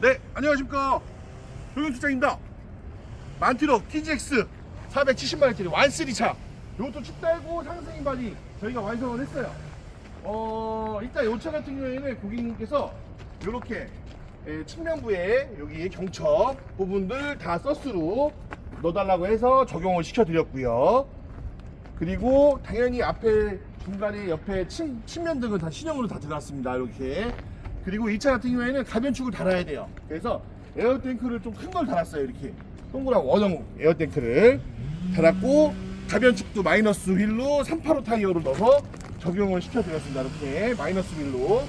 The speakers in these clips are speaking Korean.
네, 안녕하십니까. 조경출장입니다. 만티럭 TGX 470마리짜리 완쓰리 차. 이것도 춥달고 상승 바디 저희가 완성을 했어요. 어, 일단 이 차 같은 경우에는 고객님께서 이렇게 측면부에 여기 경첩 부분들 다 서스로 넣어달라고 해서 적용을 시켜드렸고요. 그리고 당연히 앞에 중간에 옆에 침, 측면 등은 다 신형으로 다 들어갔습니다. 이렇게. 그리고 이 차 같은 경우에는 가변축을 달아야 돼요. 그래서 에어탱크를 좀 큰 걸 달았어요. 이렇게 동그란 원형 에어탱크를 달았고 가변축도 마이너스 휠로 385 타이어를 넣어서 적용을 시켜드렸습니다. 이렇게 마이너스 휠로.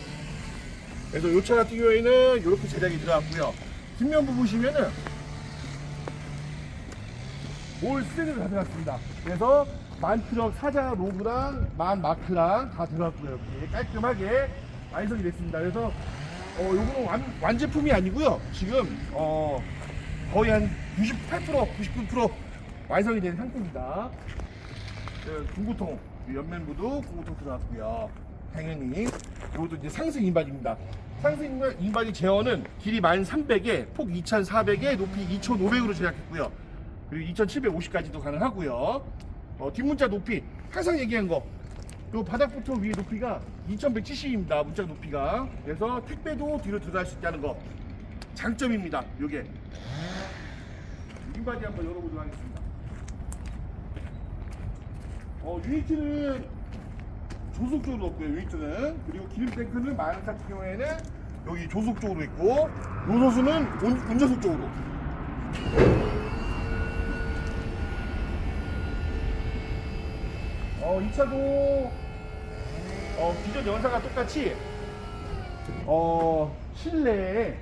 그래서 이 차 같은 경우에는 이렇게 제작이 들어갔고요. 뒷면부 보시면은 올 스테리를 다 들어갔습니다. 그래서 만 트럭 사자 로그랑 만 마크랑 다 들어갔고요. 이렇게 깔끔하게 완성이 됐습니다. 그래서 어 요거는 완, 완제품이 아니고요. 지금 어 거의 한 98% 99% 완성이 된 상태입니다. 그 중구통 이 옆면부도 중구통 들어갔고요. 당연히 이것도 이제 상승 인반입니다. 상승 인반이 제어는 길이 1300에 폭 2400에 높이 2500으로 제작했고요. 그리고 2750까지도 가능하고요. 어, 뒷문자 높이 항상 얘기한 거. 요 바닥부터 위에 높이가 2170입니다. 문자 높이가. 그래서 택배도 뒤로 들어갈 수 있다는 거. 장점입니다. 요게. 인바디 한번 열어보도록 하겠습니다. 어, 유니트는 조속 쪽으로 없고요. 유니트는 그리고 기름 탱크는 마른 같은 경우에는 여기 조속 쪽으로 있고 요 소수는 운, 운전석 쪽으로. 어, 이 차도 어, 기존 영상과 똑같이 어, 실내에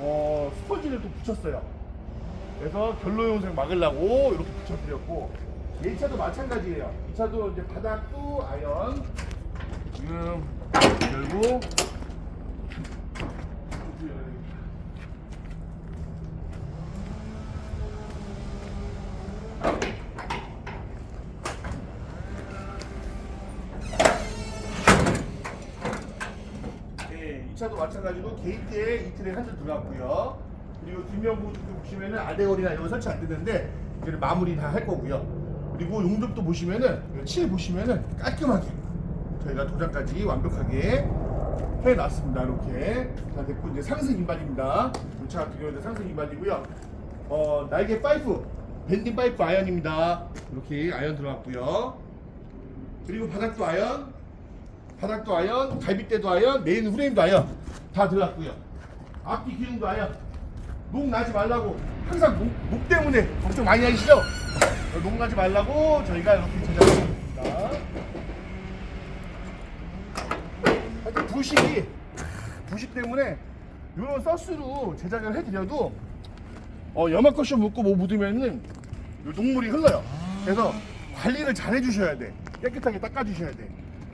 어, 스펀지를 또 붙였어요. 그래서 결로 영상 막으려고 이렇게 붙여드렸고 이 차도 마찬가지예요. 이 차도 이제 바닥도 아연 지금 열고 네, 이 차도 마찬가지로 게이트에 이틀에 한줄 들어갔고요. 그리고 뒷면부 보시면은 아대걸이나 이런 거 설치 안 되는데 이제 마무리 다 할 거고요. 그리고 용접도 보시면은 칠 보시면은 깔끔하게 저희가 도장까지 완벽하게 해놨습니다. 이렇게 다 됐고 이제 상승 인반입니다. 이차 같은 경우는 상승 인반이고요. 어 날개 파이프 밴딩 파이프 아연입니다. 이렇게 아연 들어갔고요. 그리고 바닥도 아연, 바닥도 아연, 갈빗대도 아연, 메인 프레임도 아연 다 들어갔고요. 앞뒤 기능도 아연. 녹 나지 말라고 항상 녹, 녹 때문에 걱정 많이 하시죠? 어, 녹 나지 말라고 저희가 이렇게 제작했습니다. 하여튼 부식이 부식 때문에 이런 서스로 제작을 해드려도 어, 염화 커션 묻고 뭐 묻으면은 요 녹물이 흘러요. 그래서 관리를 잘 해주셔야 돼. 깨끗하게 닦아주셔야 돼.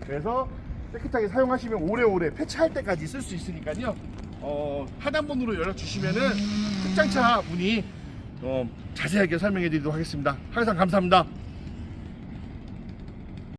그래서 깨끗하게 사용하시면 오래오래 폐차할 때까지 쓸 수 있으니까요. 어, 하단번호로 연락 주시면은 특장차 문의 어, 자세하게 설명해 드리도록 하겠습니다. 항상 감사합니다.